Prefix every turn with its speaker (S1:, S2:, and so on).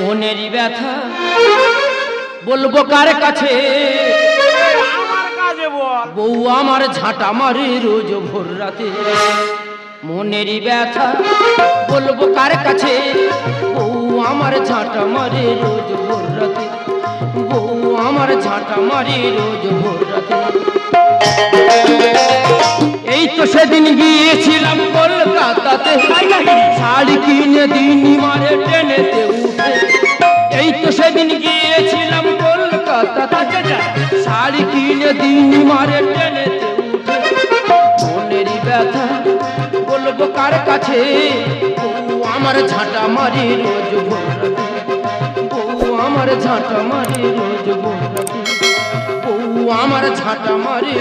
S1: মনেরই ব্যথা। বলব কার কাছে? বউ আমার ঝাঁটা মারে রোজ ভোর রাতে। মনেরই ব্যথা, বলব কার কাছে? বউ আমার ঝাঁটা মারে রোজ ভোর রাতে। বউ আমার ঝাঁটা মারে রোজ ভোর রাতে। এই তো সেদিন গিয়েছিলাম কলকাতাতে। শাড়ি কিনে দিন মারে ট্রেনেতে সেদিন গিয়েছিলাম কলকাতাতে শাড়ি কিনে দিন মারে উঠে মনেরই ব্যথা, বলব কার কাছে? আমার ঝাঁটা মারি রোজ আমার ঝাঁটা মারি রোজ বউ আমার ঝাঁটা মারি